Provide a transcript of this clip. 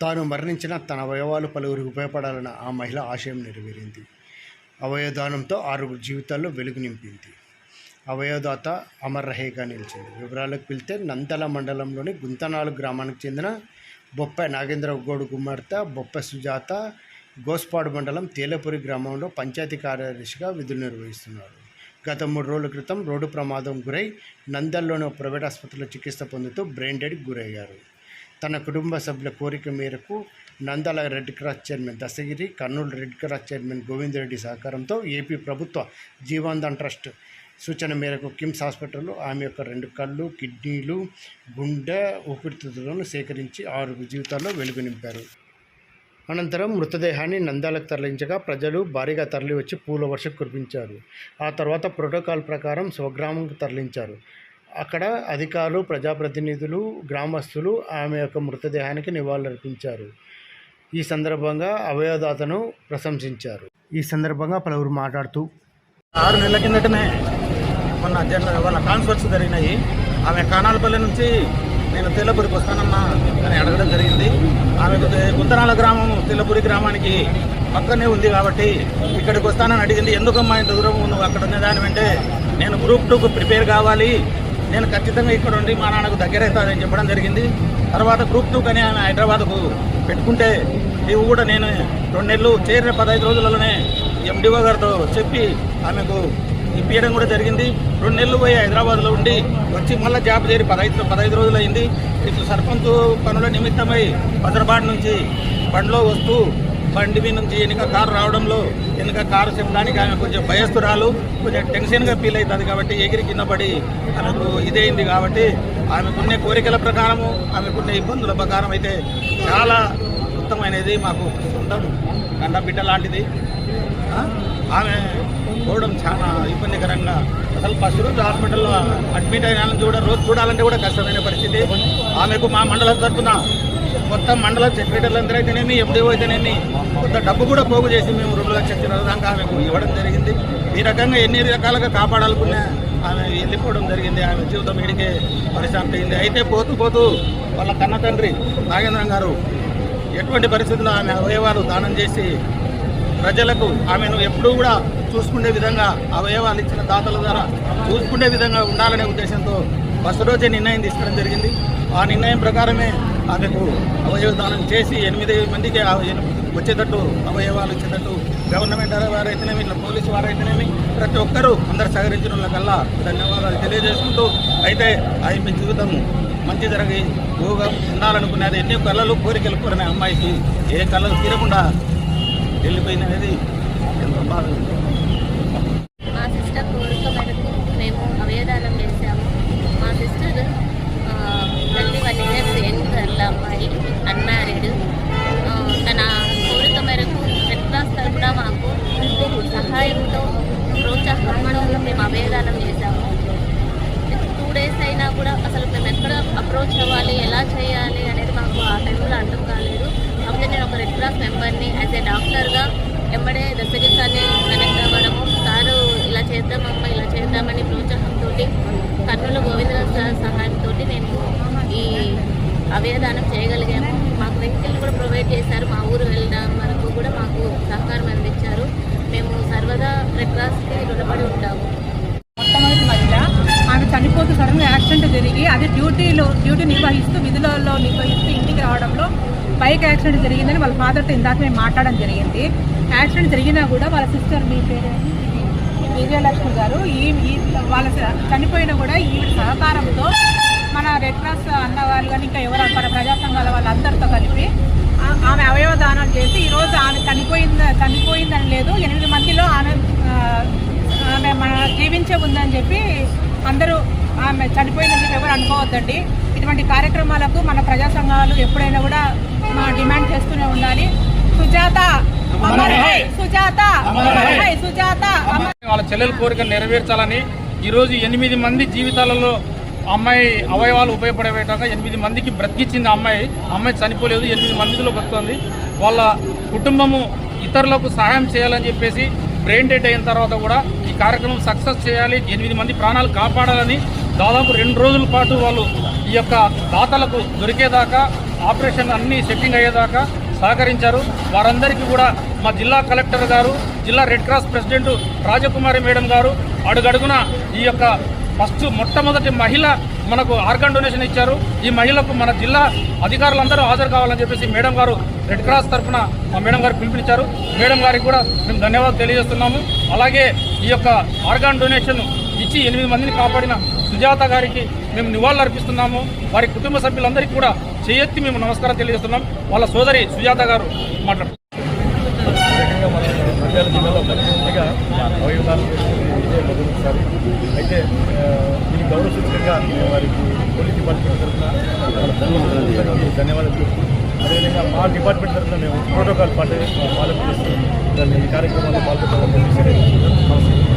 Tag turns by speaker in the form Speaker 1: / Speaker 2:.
Speaker 1: తాను మరణించిన తన అవయవాలు పలువురికి ఉపయోగపడాలన్న ఆ మహిళ ఆశయం నెరవేరింది. అవయవదానంతో ఆరుగురు జీవితాల్లో వెలుగు నింపింది. అవయవదాత అమర్ రహేగా నిలిచింది. వివరాలకు పిలితే నందల మండలంలోని గుంతనాలు గ్రామానికి చెందిన బొప్ప నాగేంద్ర గోడు కుమార్తె బొప్ప సుజాత గోస్పాడు మండలం తేలపురి గ్రామంలో పంచాయతీ కార్యదర్శిగా విధులు నిర్వహిస్తున్నారు. గత మూడు రోజుల క్రితం రోడ్డు ప్రమాదం గురై నందల్లోని ఒక ప్రైవేట్ ఆసుపత్రిలో చికిత్స పొందుతూ బ్రెయిన్ డెడ్కి గురయ్యారు. తన కుటుంబ సభ్యుల కోరిక మేరకు Nandala red cross chairman Dasagiri Kurnool red cross chairman Govindareddy సహకారంతో ఏపీ ప్రభుత్వ జీవాంధన్ ట్రస్ట్ సూచన మేరకు కిమ్స్ హాస్పిటల్లో ఆమె యొక్క రెండు కళ్ళు కిడ్నీలు గుండె ఊపిరితిత్తులను సేకరించి ఆరు జీవితాల్లో వెలుగు నింపారు. అనంతరం మృతదేహాన్ని నందాలకు తరలించగా ప్రజలు భారీగా తరలివచ్చి పూల వర్షం కురిపించారు. ఆ తర్వాత ప్రోటోకాల్ ప్రకారం స్వగ్రామంకు తరలించారు. అక్కడ అధికారులు ప్రజాప్రతినిధులు గ్రామస్తులు ఆమె యొక్క మృతదేహానికి నివాళులర్పించారు. ఈ సందర్భంగా అవయవదాతను ప్రశంసించారు. ఈ సందర్భంగా పలువురు మాట్లాడుతూ
Speaker 2: ఆరు నెలల కిందటనే మొన్న జన వాళ్ళ ట్రాన్స్ఫర్స్ జరిగినాయి. ఆమె కానాలపల్లి నుంచి నేను తెల్లపురికి వస్తానన్నా అని అడగడం జరిగింది. ఆమె గుంతనాల గ్రామం తెల్లపురి గ్రామానికి పక్కనే ఉంది కాబట్టి ఇక్కడికి వస్తానని అడిగింది. ఎందుకమ్మా ఇంత దూరం నువ్వు అక్కడ ఉన్నదాని అంటే నేను గ్రూప్ టూకు ప్రిపేర్ కావాలి? నేను ఖచ్చితంగా ఇక్కడ ఉండి మా నాన్నకు దగ్గర చెప్పడం జరిగింది. తర్వాత గ్రూప్ టూ కానీ ఆమె హైదరాబాద్కు పెట్టుకుంటే నీవు కూడా నేను రెండు నెలలు చేరిన పదహైదు రోజులలోనే ఎండిఓ గారితో చెప్పి ఆమెకు ఇప్పించడం కూడా జరిగింది. రెండు నెలలు పోయి హైదరాబాద్లో ఉండి వచ్చి మళ్ళీ జాబ్ చేరి పదహైదు పదహైదు రోజులు అయింది ఇట్లా సర్పంచ్ పనుల నిమిత్తమై హైదరాబాద్ నుంచి బండిలో వస్తూ బండి మీద నుంచి ఎన్నిక కారు రావడంలో వెనుక కారు చెప్పడానికి ఆమె కొంచెం భయస్తురాలు కొంచెం టెన్షన్గా ఫీల్ అవుతుంది కాబట్టి ఎగిరి కింద పడి ఆమెకు ఇదైంది కాబట్టి ఆమెకున్న కోరికల ప్రకారము ఆమెకున్న ఇబ్బందుల ప్రకారం అయితే చాలా ఉత్తమమైనది మాకు సొంతం గండ బిడ్డ లాంటిది. ఆమె పోవడం చాలా ఇబ్బందికరంగా. అసలు ఫస్ట్ రోజు హాస్పిటల్లో అడ్మిట్ అయిన చూడ రోజు చూడాలంటే కూడా కష్టమైన పరిస్థితి. ఆమెకు మా మండలం తరఫున మొత్తం మండల సెక్రటరీలు అందరూ అయితేనేమి ఎప్పుడేవో అయితేనేమి కొంత డబ్బు కూడా పోగు చేసి మేము రెండు లక్షల చిల్లర దాకా ఆమెకు ఇవ్వడం జరిగింది. ఈ రకంగా ఎన్ని రకాలుగా కాపాడాలనుకున్నా ఆమె వెళ్ళిపోవడం జరిగింది. ఆమె జీవితం ఇడికే పరిశాంతి అయింది. అయితే పోతూ పోతూ వాళ్ళ కన్న తండ్రి నాగేంద్రం గారు ఎటువంటి పరిస్థితుల్లో ఆమె అవయవాలు దానం చేసి ప్రజలకు ఆమెను ఎప్పుడూ కూడా చూసుకునే విధంగా అవయవాలు ఇచ్చిన దాతల ద్వారా చూసుకునే విధంగా ఉండాలనే ఉద్దేశంతో ఫస్ట్ రోజే నిర్ణయం తీసుకోవడం జరిగింది. ఆ నిర్ణయం ప్రకారమే ఆమెకు అవయవ దానం చేసి ఎనిమిది మందికి వచ్చేటట్టు అవయవాలు ఇచ్చేటట్టు గవర్నమెంట్ వారైతేనేమి ఇట్లా పోలీసు వారైతేనేమి ప్రతి ఒక్కరూ అందరు సహకరించిన వాళ్ళకల్లా ధన్యవాదాలు తెలియజేసుకుంటూ అయితే ఆమె జీవితం మంచి జరిగి భూగా ఉండాలనుకునేది ఎన్ని కళలు కోరికలు కోరిన అమ్మాయికి ఏ కళలు తీరకుండా వెళ్ళిపోయినది ఎంతో బాధ ఉంది.
Speaker 3: మా సిస్టర్ కోరిక మేరకు మేము అవయదానం చేశాము మా sister twenty one years young girl అమ్మాయి అన్మ్యారీడ్ తన కోరిక మేరకు రెడ్ క్రాస్ తరఫున మాకు సహాయంతో ప్రోత్సాహంతో మేము అవయదానం చేశాము టూ డేస్ అయినా కూడా అసలు మేము ఎక్కడ అప్రోచ్ అవ్వాలి ఎలా చేయాలి అనేది మాకు ఆ టైంలో అర్థం కాలేదు అప్పుడే నేను ఒక రెడ్ క్రాస్ మెంబర్ని యాజ్ ఏ డాక్టర్గా ఎంబడే దశగిరి సార్ని కనెక్ట్ అవ్వడము. సారు ఇలా చేద్దామమ్మా ఇలా చేద్దామని ప్రోత్సాహంతో కర్నూలు గోవింద సార్ సహాయంతో నేను ఈ అవయదానం చేయగలిగాము మాకు వెహికల్ కూడా ప్రొవైడ్ చేశారు. మా ఊరు వెళ్ళడం వరకు కూడా మాకు సహకారం అందించారు. మేము సర్వదా రెడ్ క్రాస్కి రుణపడి ఉంటాము.
Speaker 4: మొట్టమొదటి మహిళ ఆమె చనిపోతూ సడన్గా యాక్సిడెంట్ జరిగి అది డ్యూటీలో డ్యూటీ నిర్వహిస్తూ విధులలో నిర్వహిస్తూ ఇంటికి రావడంలో బైక్ యాక్సిడెంట్ జరిగిందని వాళ్ళ ఫాదర్తో ఇందాక మేము మాట్లాడడం జరిగింది. యాక్సిడెంట్ జరిగినా కూడా వాళ్ళ సిస్టర్ మీ పేరు విజయలక్ష్మి గారు. ఈ వాళ్ళ స- చనిపోయినా కూడా ఈవిడ సహకారంతో మన రెడ్ క్రాస్ అన్న కానీ ఇంకా ఎవరు మన ప్రజా సంఘాల వాళ్ళందరితో కలిపి ఆమె అవయవ చేసి ఈరోజు ఆమె చనిపోయింది చనిపోయిందని లేదు. ఎనిమిది మందిలో ఆమె ఆమె మన జీవించే ఉందని చెప్పి అందరూ ఆమె చనిపోయిందని చెప్పి ఎవరు అనుకోవద్దండి. ఇటువంటి కార్యక్రమాలకు మన ప్రజా సంఘాలు ఎప్పుడైనా కూడా మా డిమాండ్ చేస్తూనే ఉండాలి. సుజాత సుజాత సుజాత
Speaker 5: వాళ్ళ చెల్లెల కోరిక నెరవేర్చాలని ఈరోజు ఎనిమిది మంది జీవితాలలో అమ్మాయి అవయవాలు ఉపయోగపడే విధంగా ఎనిమిది మందికి బ్రతికిచ్చింది అమ్మాయి. అమ్మాయి చనిపోలేదు ఎనిమిది మందిలో బతుకుతుంది వాళ్ళ కుటుంబము ఇతరులకు సహాయం చేయాలని చెప్పేసి బ్రెయిన్ డెడ్ అయిన తర్వాత కూడా ఈ కార్యక్రమం సక్సెస్ చేయాలి. ఎనిమిది మంది ప్రాణాలు కాపాడాలని దాదాపు రెండు రోజుల పాటు వాళ్ళు ఈ యొక్క దాతలకు దొరికేదాకా ఆపరేషన్ అన్నీ సెట్టింగ్ అయ్యేదాకా సహకరించారు. వారందరికీ కూడా మా జిల్లా కలెక్టర్ గారు జిల్లా red cross president Rajakumari madam గారు అడుగడుగున ఈ యొక్క ఫస్ట్ మొట్టమొదటి మహిళ మనకు ఆర్గన్ డొనేషన్ ఇచ్చారు. ఈ మహిళకు మన జిల్లా అధికారులందరూ హాజరు కావాలని చెప్పేసి మేడం గారు రెడ్ క్రాస్ తరఫున మా మేడం గారు పిలుపునిచ్చారు మేడం గారికి కూడా మేము ధన్యవాదాలు తెలియజేస్తున్నాము. అలాగే ఈ యొక్క ఆర్గాన్ డొనేషన్ ఇచ్చి ఎనిమిది మందిని కాపాడిన సుజాత గారికి మేము నివాళులు అర్పిస్తున్నాము. వారి కుటుంబ సభ్యులందరికీ కూడా చేయెత్తి మేము నమస్కారం తెలియజేస్తున్నాం. వాళ్ళ సోదరి సుజాత గారు మాట్లాడుతున్నారు.
Speaker 6: అయితే ఆ, గౌరవ సూచకంగా వారికి పోలీస్ డిపార్ట్మెంట్ తరఫున ధన్యవాదాలు ధన్యవాదాలు అదేవిధంగా మా డిపార్ట్మెంట్ తరఫున మేము ప్రోటోకాల్ పాటు పాలన దాన్ని ఈ కార్యక్రమాల్లో పాల్గొనడం నమస్కారం